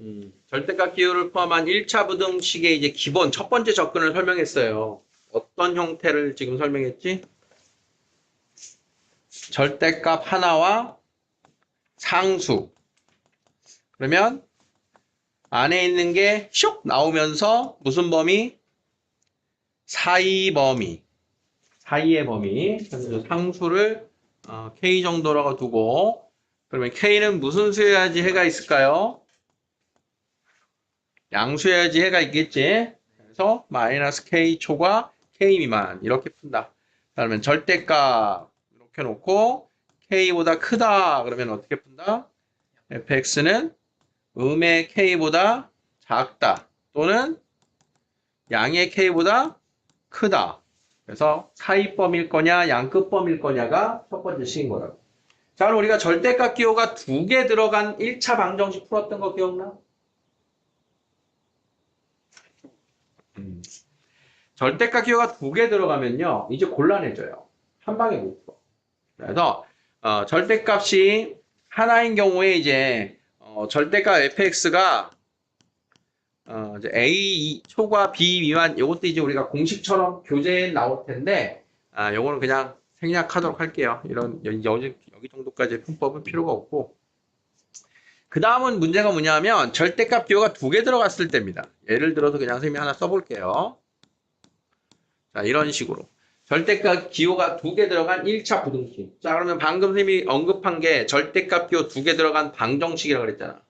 음, 절대값 기호를 포함한 1차 부등식의 이제 기본 첫 번째 접근을 설명했어요. 어떤 형태를 지금 설명했지? 절대값 하나와 상수. 그러면 안에 있는 게슉 나오면서 무슨 범위? 사이 범위. 사이의 범위. 상수를 어, k 정도라고 두고 그러면 k는 무슨 수여야지 해가 있을까요? 양수여야지 해가 있겠지. 그래서 마이너스 k 초과 k 미만 이렇게 푼다. 그러면 절대값 이렇게 놓고 k보다 크다 그러면 어떻게 푼다? fx는 음의 k보다 작다 또는 양의 k보다 크다. 그래서 사이범일 거냐 양끝범일 거냐가 첫 번째 식인 거라고. 자, 우리가 절대값 기호가 두 개 들어간 1차 방정식 풀었던 거 기억나? 절대값 기호가 두 개 들어가면요. 이제 곤란해져요. 한 방에 못 풀어. 그래서 어, 절대값이 하나인 경우에 이제 어, 절대값 fx가 어, 이제 a 초과 b 미만 이것도 이제 우리가 공식처럼 교재에 나올 텐데 아, 요거는 그냥 생략하도록 할게요. 이런 여기, 여기 정도까지 풀법은 필요가 없고 그 다음은 문제가 뭐냐면 절대값 기호가 두 개 들어갔을 때입니다. 예를 들어서 그냥 선생님이 하나 써볼게요. 자 이런 식으로 절대값 기호가 두 개 들어간 1차 부등식. 자 그러면 방금 선생님이 언급한 게 절대값 기호 두 개 들어간 방정식이라고 그랬잖아.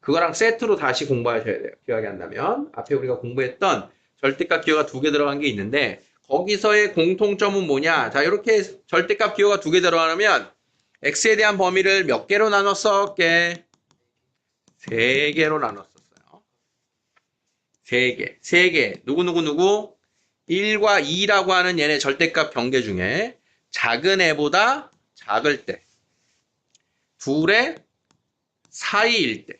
그거랑 세트로 다시 공부하셔야 돼요. 기억이 안 나면 앞에 우리가 공부했던 절대값 기호가 두 개 들어간 게 있는데 거기서의 공통점은 뭐냐? 자 이렇게 절대값 기호가 두 개 들어가면 x에 대한 범위를 몇 개로 나눴었게? 세 개로 나눴었어요. 세 개, 세 개. 누구 누구 누구? 1과 2라고 하는 얘네 절대값 경계 중에 작은 애보다 작을 때, 둘의 사이일 때,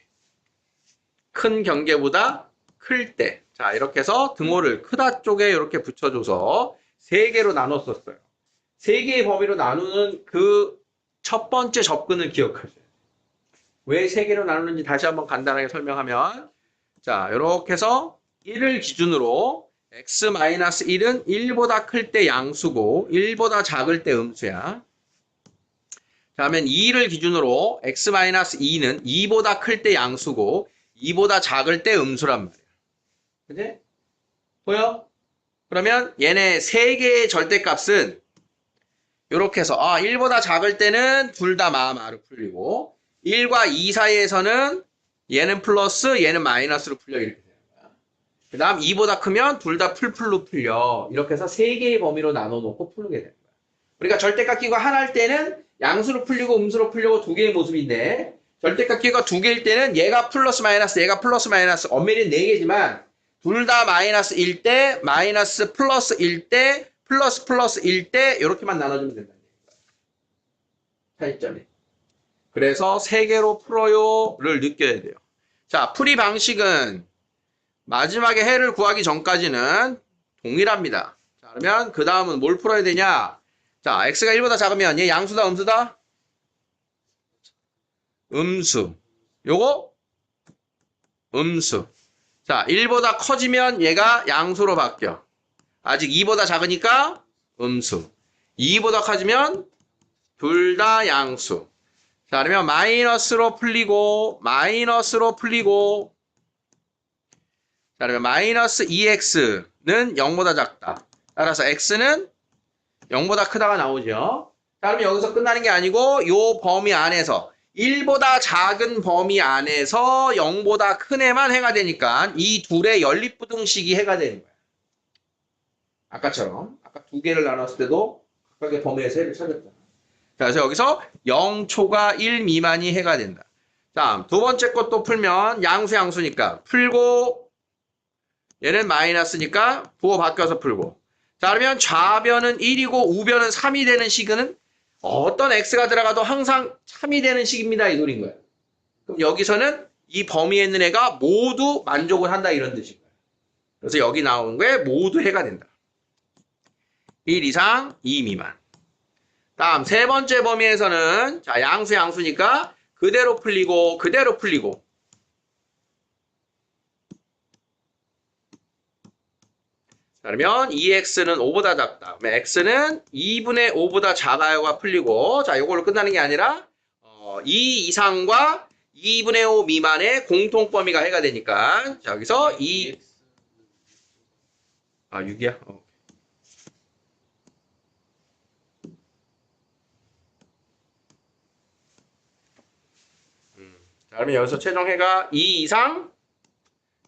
큰 경계보다 클 때. 자, 이렇게 해서 등호를 크다 쪽에 이렇게 붙여줘서 세 개로 나눴었어요. 세 개의 범위로 나누는 그 첫 번째 접근을 기억하세요. 왜 세 개로 나누는지 다시 한번 간단하게 설명하면 자, 이렇게 해서 1을 기준으로 x-1은 1보다 클 때 양수고 1보다 작을 때 음수야. 다음엔 2를 기준으로 x-2는 2보다 클 때 양수고 2보다 작을 때 음수란 말이야. 그지? 보여? 그러면 얘네 세 개의 절대값은 이렇게 해서 아 1보다 작을 때는 둘 다 마마로 풀리고 1과 2 사이에서는 얘는 플러스 얘는 마이너스로 풀려 이렇게 거야. 그 다음 2보다 크면 둘 다 풀풀로 풀려. 이렇게 해서 세 개의 범위로 나눠 놓고 풀게 되는 거야. 우리가 절대값 기호가 하나일 때는 양수로 풀리고 음수로 풀려고 두 개의 모습인데 절대값 기호가 두 개일 때는 얘가 플러스 마이너스 얘가 플러스 마이너스 엄밀히 네 개지만 둘 다 마이너스 1때 마이너스 플러스 1때 플러스 플러스 1때 이렇게만 나눠주면 된다는 얘기야. 차이점이. 그래서 세 개로 풀어요를 느껴야 돼요. 자, 풀이 방식은 마지막에 해를 구하기 전까지는 동일합니다. 자, 그러면 그 다음은 뭘 풀어야 되냐? 자, x가 1보다 작으면 얘 양수다, 음수다? 음수. 요거? 음수. 자, 1보다 커지면 얘가 양수로 바뀌어. 아직 2보다 작으니까 음수. 2보다 커지면 둘 다 양수. 자, 그러면 마이너스로 풀리고, 마이너스로 풀리고, 자, 그러면 마이너스 2x는 0보다 작다. 따라서 x는 0보다 크다가 나오죠. 자, 그러면 여기서 끝나는 게 아니고, 요 범위 안에서, 1보다 작은 범위 안에서 0보다 큰 애만 해가 되니까, 이 둘의 연립부등식이 해가 되는 거야. 아까처럼. 아까 두 개를 나눴을 때도 각각의 범위에서 해를 찾았잖아. 자, 그래서 여기서 0초가 1 미만이 해가 된다. 다음, 두 번째 것도 풀면 양수 양수니까 풀고 얘는 마이너스니까 부호 바뀌어서 풀고 자, 그러면 좌변은 1이고 우변은 3이 되는 식은 어떤 x가 들어가도 항상 3이 되는 식입니다. 이 소리인 거야. 그럼 여기서는 이 범위에 있는 애가 모두 만족을 한다 이런 뜻인 거야. 그래서 여기 나오는 거에 모두 해가 된다. 1 이상 2 미만. 다음 세 번째 범위에서는 자 양수 양수니까 그대로 풀리고 그대로 풀리고 그러면 2x는 5보다 작다. 그러면 x는 2분의 5보다 작아요가 풀리고 자, 이걸로 끝나는 게 아니라 어, 2 이상과 2분의 5 미만의 공통 범위가 해가 되니까 자, 여기서 2 아, 6이야? 어. 음, 자, 그러면 여기서 최종 해가 2 이상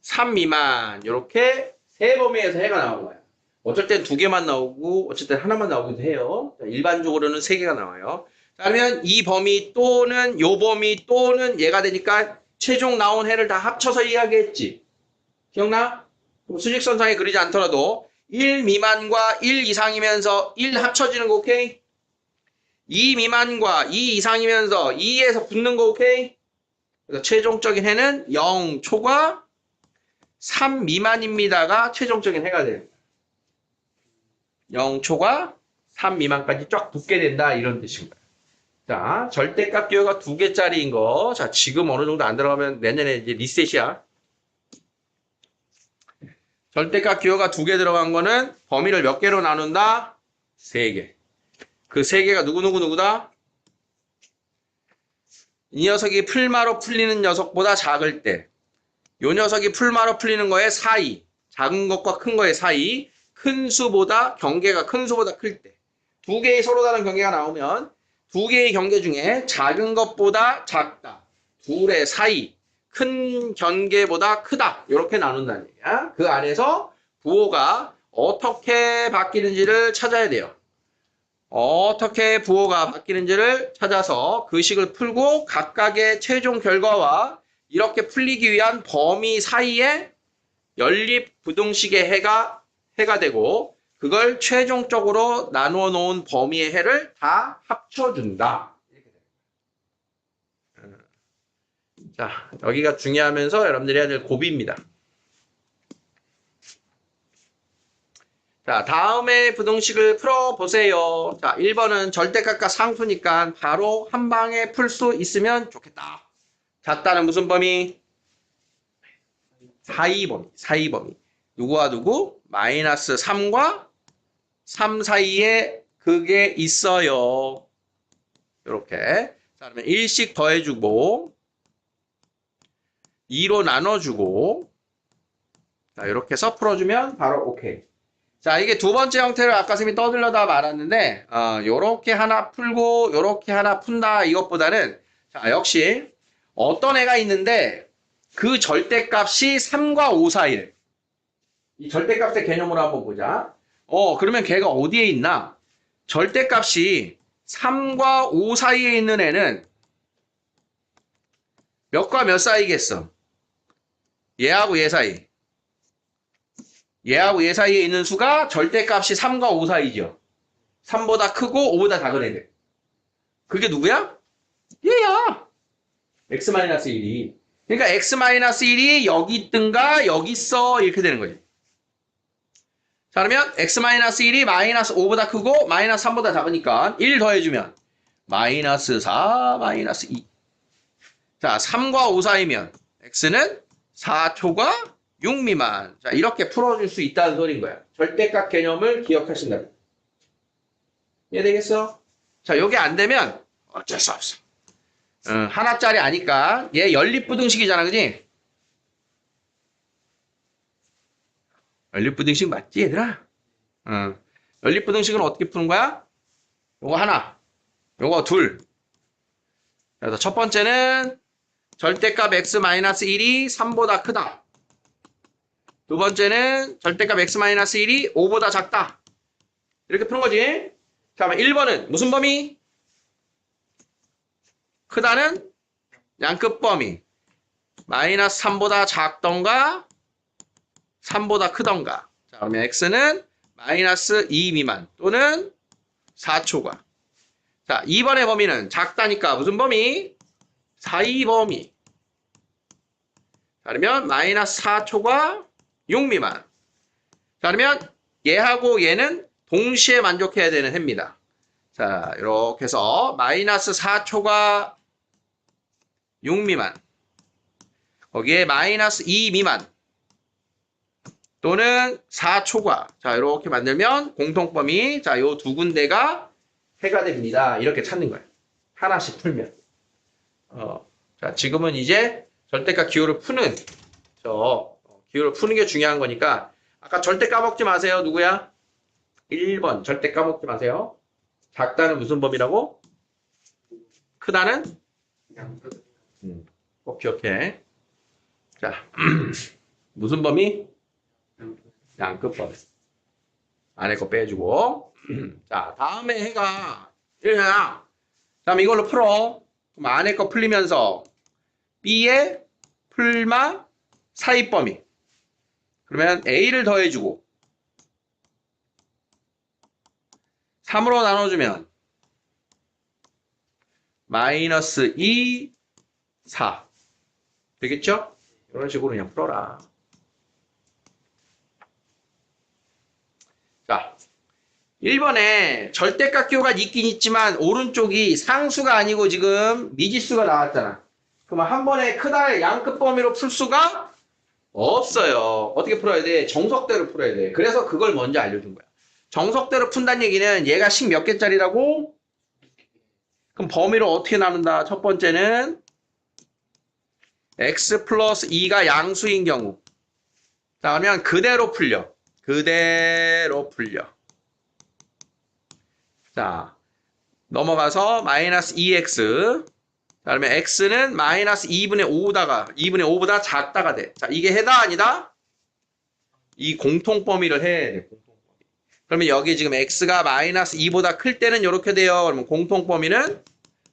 3 미만 이렇게 세 범위에서 해가 나온 거야. 어쩔 땐 두 개만 나오고 땐 하나만 나오기도 해요. 자, 일반적으로는 세 개가 나와요. 자, 그러면 이 범위 또는 요 범위 또는 얘가 되니까 최종 나온 해를 다 합쳐서 이야기했지. 기억나? 수직선상에 그리지 않더라도 1 미만과 1 이상이면서 1 합쳐지는 거 오케이? 2 미만과 2 이상이면서 2에서 붙는 거 오케이? 그래서 최종적인 해는 0 초과 3 미만입니다가 최종적인 해가 됩니다. 0초가 3 미만까지 쫙 붙게 된다 이런 뜻입니다. 자, 절대값 기호가 두 개짜리인 거. 자, 지금 어느 정도 안 들어가면 내년에 이제 리셋이야. 절대값 기호가 두 개 들어간 거는 범위를 몇 개로 나눈다? 세 개. 그 세 개가 누구누구 누구다? 이 녀석이 풀마로 풀리는 녀석보다 작을 때, 요 녀석이 풀마로 풀리는 거의 사이, 작은 것과 큰 거의 사이, 큰 수보다 경계가 큰 수보다 클 때, 두 개의 서로 다른 경계가 나오면 두 개의 경계 중에 작은 것보다 작다, 둘의 사이, 큰 경계보다 크다 이렇게 나눈다는 얘기야. 그 안에서 부호가 어떻게 바뀌는지를 찾아야 돼요. 어떻게 부호가 바뀌는지를 찾아서 그 식을 풀고 각각의 최종 결과와 이렇게 풀리기 위한 범위 사이에 연립 부등식의 해가 해가 되고 그걸 최종적으로 나누어 놓은 범위의 해를 다 합쳐준다. 음. 자, 여기가 중요하면서 여러분들이 해야 될 고비입니다. 자, 다음에 부등식을 풀어보세요. 자, 1번은 절대값과 상수니까 바로 한 방에 풀 수 있으면 좋겠다. 작다는 무슨 범위? 사이 범위, 사이 범위. 누구와 누구? 마이너스 3과 3 사이에 그게 있어요. 이렇게. 자, 그러면 1씩 더해주고, 2로 나눠주고, 자, 이렇게 해서 풀어주면 바로 오케이. 자, 이게 두 번째 형태를 아까 선생님이 떠들려다 말았는데, 어, 요렇게 하나 풀고, 요렇게 하나 푼다, 이것보다는, 자, 역시, 어떤 애가 있는데, 그 절대값이 3과 5 사이를. 이 절대값의 개념으로 한번 보자. 어, 그러면 걔가 어디에 있나? 절대값이 3과 5 사이에 있는 애는 몇과 몇 사이겠어? 얘하고 얘 사이. 얘하고 얘 사이에 있는 수가 절대값이 3과 5 사이죠. 3보다 크고 5보다 작은 애들. 그게 누구야? 얘야. X-1이. 그러니까 x-1이 여기 있든가 여기 있어 이렇게 되는 거지. 자 그러면 x-1이 마이너스 5보다 크고 마이너스 3보다 작으니까 1 더해주면 마이너스 4 마이너스 2. 자 3과 5 사이면 x는 4초가 6 미만. 자, 이렇게 풀어줄 수 있다는 소리인 거야. 절대값 개념을 기억하신다. 이해 되겠어? 자, 요게 안 되면 어쩔 수 없어. 어, 하나짜리 아니까 얘 연립부등식이잖아, 그지? 연립부등식 맞지, 얘들아? 어. 연립부등식은 어떻게 푸는 거야? 요거 하나, 요거 둘. 그래서 첫 번째는 절대값 x-1이 3보다 크다. 두 번째는 절대값 x-1이 5보다 작다. 이렇게 푸는 거지. 자, 1번은 무슨 범위? 크다는 양끝 범위. 마이너스 3보다 작던가 3보다 크던가. 자, 그러면 x는 마이너스 2 미만 또는 4초가. 자, 2번의 범위는 작다니까 무슨 범위? 사이 범위. 자, 그러면 마이너스 4초가 6 미만. 자, 그러면 얘하고 얘는 동시에 만족해야 되는 해입니다. 자, 이렇게 해서 마이너스 4초가 6 미만. 거기에 마이너스 2 미만. 또는 4 초과. 자, 이렇게 만들면 공통범위. 자, 요 두 군데가 해가 됩니다. 이렇게 찾는 거예요. 하나씩 풀면. 어, 자, 지금은 이제 절대값 기호를 푸는, 저, 어, 기호를 푸는 게 중요한 거니까, 아까 절대 까먹지 마세요. 누구야? 1번. 절대 까먹지 마세요. 작다는 무슨 범위라고? 크다는? 음, 꼭 기억해. 자, 무슨 범위? 양끝 범위. 안에 거 빼주고. 자, 다음에 해가, 이래야. 다음 이걸로 풀어. 그럼 안에 거 풀리면서 B의 풀마 사이 범위. 그러면 A를 더해주고 3으로 나눠주면 마이너스 2, 4. 되겠죠? 이런 식으로 그냥 풀어라. 자, 1번에 절대값 기호가 있긴 있지만 오른쪽이 상수가 아니고 지금 미지수가 나왔잖아. 그러면 한 번에 크다의 양끝 범위로 풀 수가 없어요. 어떻게 풀어야 돼? 정석대로 풀어야 돼. 그래서 그걸 먼저 알려준 거야. 정석대로 푼다는 얘기는 얘가 식 몇 개짜리라고? 그럼 범위를 어떻게 나눈다? 첫 번째는 x 플러스 2가 양수인 경우. 자, 그러면 그대로 풀려. 그대로 풀려. 자, 넘어가서 마이너스 2x. 자, 그러면 x는 마이너스 2분의 5다가 2분의 5보다 작다가 돼. 자, 이게 해다 아니다? 이 공통 범위를 해야 돼. 그러면 여기 지금 x가 마이너스 2보다 클 때는 이렇게 돼요. 그러면 공통 범위는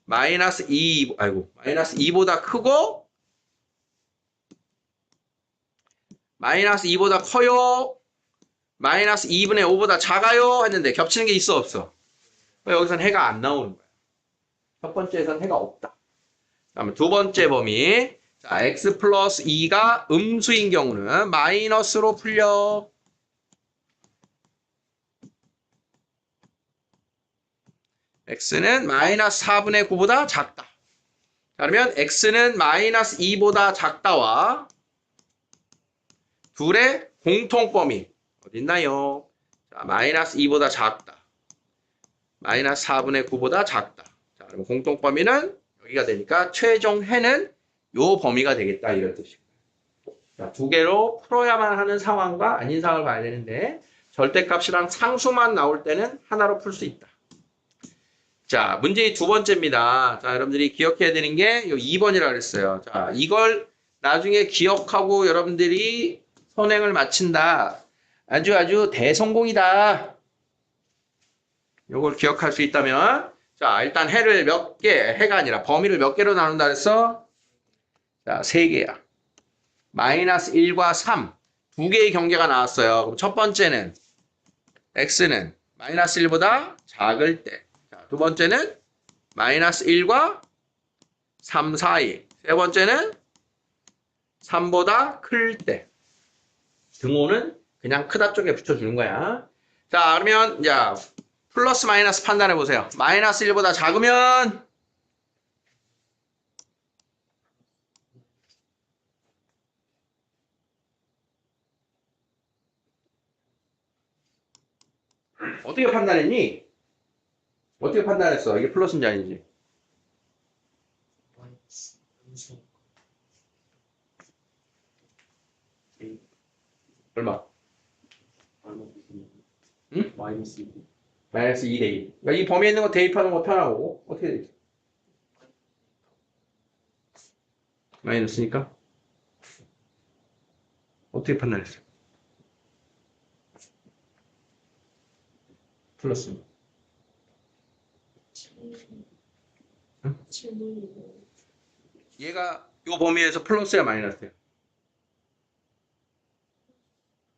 마이너스 2, 아이고, 마이너스 2보다 크고 마이너스 2보다 커요. 마이너스 2분의 5보다 작아요. 했는데 겹치는 게 있어 없어? 여기선 해가 안 나오는 거야. 첫 번째에선 해가 없다. 다음에 두 번째 범위. 자, x 플러스 2가 음수인 경우는 마이너스로 풀려. x는 마이너스 4분의 9보다 작다. 자, 그러면 x는 마이너스 2보다 작다와 둘의 공통 범위 어디 있나요? 자, 마이너스 2보다 작다. 마이너스 4분의 9보다 작다. 자, 그럼 공통 범위는 여기가 되니까 최종 해는 요 범위가 되겠다 이런 뜻이고. 자, 두 개로 풀어야만 하는 상황과 아닌 상황을 봐야 되는데 절대값이랑 상수만 나올 때는 하나로 풀 수 있다. 자, 문제의 두 번째입니다. 자, 여러분들이 기억해야 되는 게 요 2번이라 그랬어요. 자, 이걸 나중에 기억하고 여러분들이 선행을 마친다. 아주 아주 대성공이다. 요걸 기억할 수 있다면 자, 일단 해를 몇 개, 해가 아니라 범위를 몇 개로 나눈다 그랬어? 자, 세 개야. 마이너스 1과 3. 두 개의 경계가 나왔어요. 그럼 첫 번째는 x는 마이너스 1보다 작을 때. 자, 두 번째는 마이너스 1과 3 사이. 세 번째는 3보다 클 때. 등호는 그냥 크다 쪽에 붙여주는 거야. 자, 그러면, 자, 플러스 마이너스 판단해 보세요. 마이너스 1보다 작으면 어떻게 판단했니? 어떻게 판단했어? 이게 플러스인지 아닌지. 얼마? 응? 마이너스 2. 마이너스 2대 1. 그러니까 이 범위에 있는 거 대입하는 거 편하고 어떻게 되지? 마이너스니까 어떻게 판단했어? 플러스. 응? 얘가 이 범위에서 플러스야 마이너스야?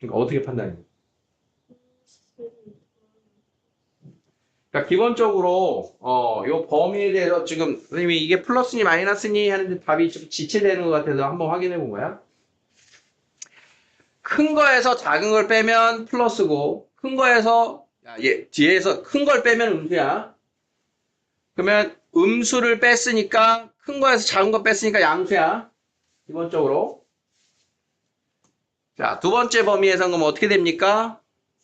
그러니까 어떻게 판단해? 그러니까 기본적으로 어, 요 범위에 대해서 지금 선생님이 이게 플러스니 마이너스니 하는데 답이 좀 지체되는 것 같아서 한번 확인해 본 거야. 큰 거에서 작은 걸 빼면 플러스고 큰 거에서 야, 얘 뒤에서 큰 걸 빼면 음수야. 그러면 음수를 뺐으니까 큰 거에서 작은 거 뺐으니까 양수야. 기본적으로. 자, 두 번째 범위에서는 그럼 어떻게 됩니까?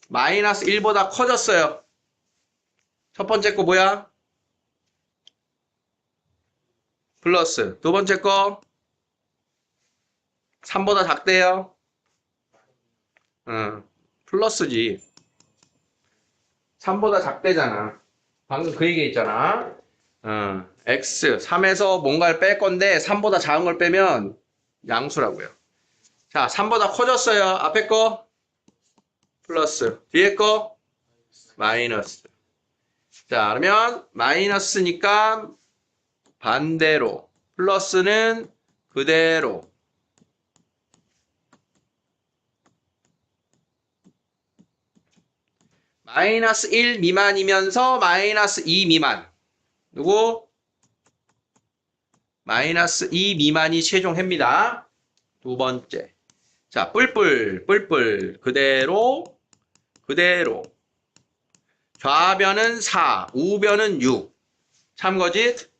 마이너스 1보다 커졌어요. 첫 번째 거 뭐야? 플러스. 두 번째 거 3보다 작대요. 응, 플러스지. 3보다 작대잖아. 방금 그 얘기 했잖아. 어, x 3에서 뭔가를 뺄 건데 3보다 작은 걸 빼면 양수라고요. 자, 3보다 커졌어요. 앞에 거 플러스, 뒤에 거 마이너스. 자, 그러면 마이너스니까 반대로 플러스는 그대로 마이너스 1 미만이면서 마이너스 2 미만. 누구? 마이너스 2 미만이 최종 해입니다. 두 번째. 자, 뿔뿔, 뿔뿔. 그대로, 그대로. 좌변은 4, 우변은 6. 참거짓?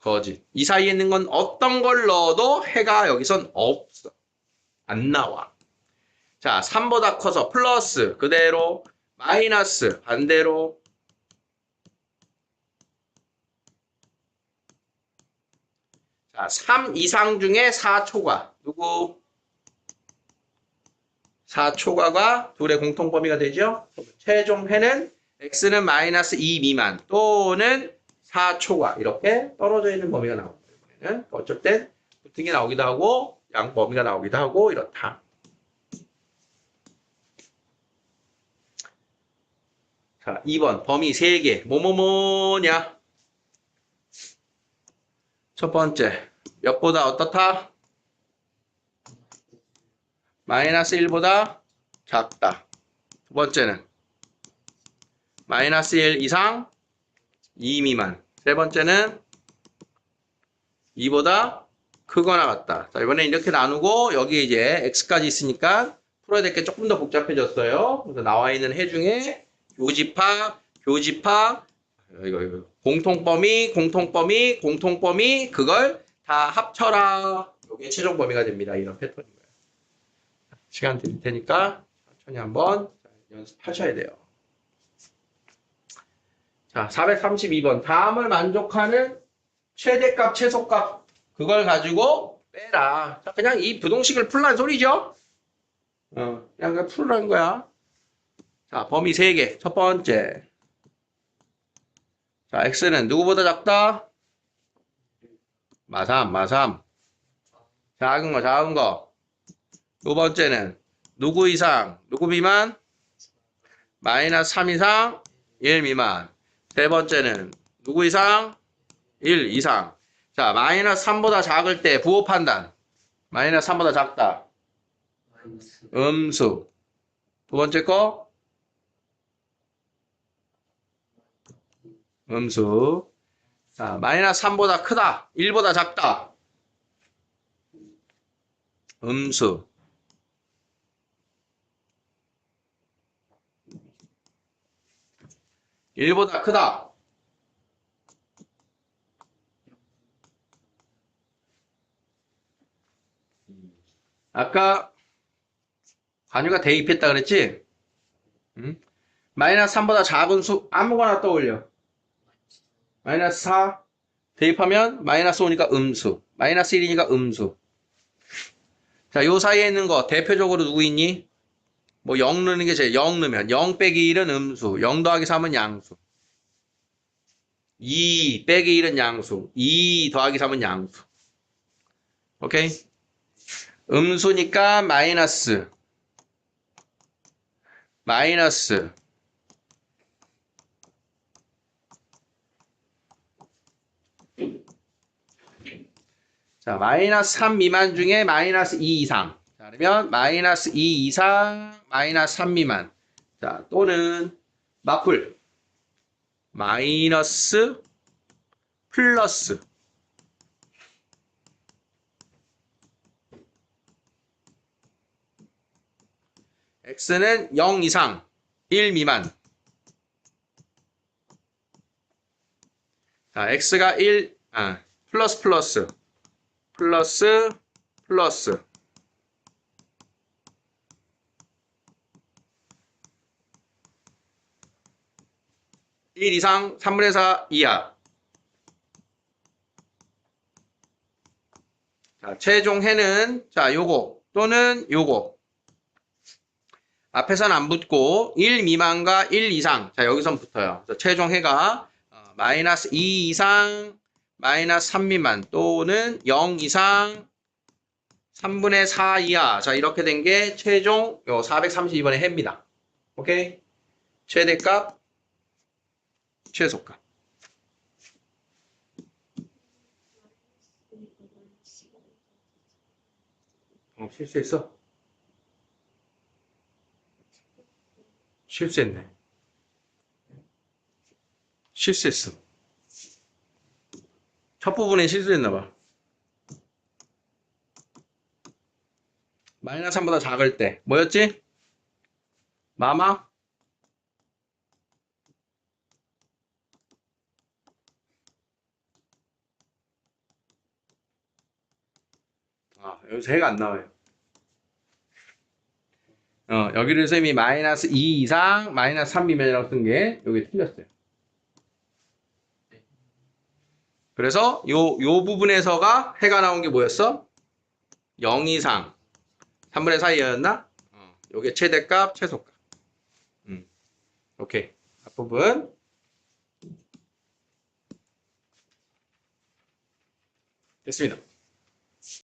거짓. 이 사이에 있는 건 어떤 걸 넣어도 해가 여기선 없어. 안 나와. 자, 3보다 커서 플러스, 그대로. 마이너스, 반대로. 자, 3 이상 중에 4초과. 누구? 4초과가 둘의 공통 범위가 되죠? 최종 해는 x는 마이너스 2 미만 또는 4초과 이렇게 떨어져 있는 범위가 나옵니다. 이번에는 어쩔 땐 붙은 게 나오기도 하고 양 범위가 나오기도 하고 이렇다. 자, 2번 범위 3개. 뭐뭐뭐냐? 첫 번째, 몇보다 어떻다? 마이너스 1보다 작다. 두 번째는 마이너스 1 이상 2 미만. 세 번째는 2보다 크거나 같다. 자, 이번에 이렇게 나누고 여기 이제 x까지 있으니까 풀어야 될 게 조금 더 복잡해졌어요. 그래서 나와 있는 해 중에 교집합, 교집합, 이거, 이거. 공통범위, 공통범위, 공통범위, 그걸 다 합쳐라. 이게 최종 범위가 됩니다. 이런 패턴이고요. 시간 드릴 테니까 천천히 한번 연습하셔야 돼요. 자, 432번. 다음을 만족하는 최대값, 최소값. 그걸 가지고 빼라. 자, 그냥 이 부동식을 풀란 소리죠? 어, 그냥 풀라는 거야. 자, 범위 3개. 첫 번째. 자, x는 누구보다 작다? 마삼, 마삼. 작은 거, 작은 거. 두 번째는 누구 이상, 누구 미만? 마이너스 3 이상, 1 미만. 세 번째는 누구 이상? 1 이상. 자, 마이너스 3보다 작을 때 부호 판단. 마이너스 3보다 작다. 음수. 두 번째 거 음수. 자, 마이너스 3보다 크다. 1보다 작다. 음수. 일보다 크다. 아까 관유가 대입했다 그랬지? 응? 마이너스 3보다 작은 수 아무거나 떠올려. 마이너스 4 대입하면 마이너스 5니까 음수. 마이너스 1이니까 음수. 자, 요 사이에 있는 거 대표적으로 누구 있니? 뭐 0 넣는 게 제일 0 넣으면 0 빼기 1은 음수. 0 더하기 3은 양수. 2 빼기 1은 양수. 2 더하기 3은 양수. 오케이? 음수니까 마이너스. 마이너스. 자, 마이너스 3 미만 중에 마이너스 2 이상. 자, 그러면 마이너스 2 이상, 마이너스 3 미만. 자, 또는 마풀. 마이너스 플러스. x는 0 이상, 1 미만. 자, x가 1, 아, 플러스 플러스. 플러스 플러스 1 이상 3분의 4 이하. 자, 최종 해는 자, 요거 또는 요거. 앞에선 안 붙고 1 미만과 1 이상. 자, 여기선 붙어요. 최종 해가 어, 마이너스 2 이상 마이너스 3 미만 또는 0 이상 3분의 4 이하. 자, 이렇게 된 게 최종 요 432번의 해입니다. 오케이? 최대값, 최소값. 어, 실수했어? 실수했네. 실수했어. 첫 부분에 실수했나봐. 마이너스 3보다 작을 때 뭐였지? 마마? 아 여기서 해가 안 나와요 어 여기를 쌤이 마이너스 2 이상 마이너스 3이면이라고 쓴 게 여기 틀렸어요 그래서 요, 요 부분에서가 해가 나온 게 뭐였어? 0 이상 3분의 4이었나? 어, 요게 최대값, 최소값. 음. 오케이. 앞부분. 됐습니다.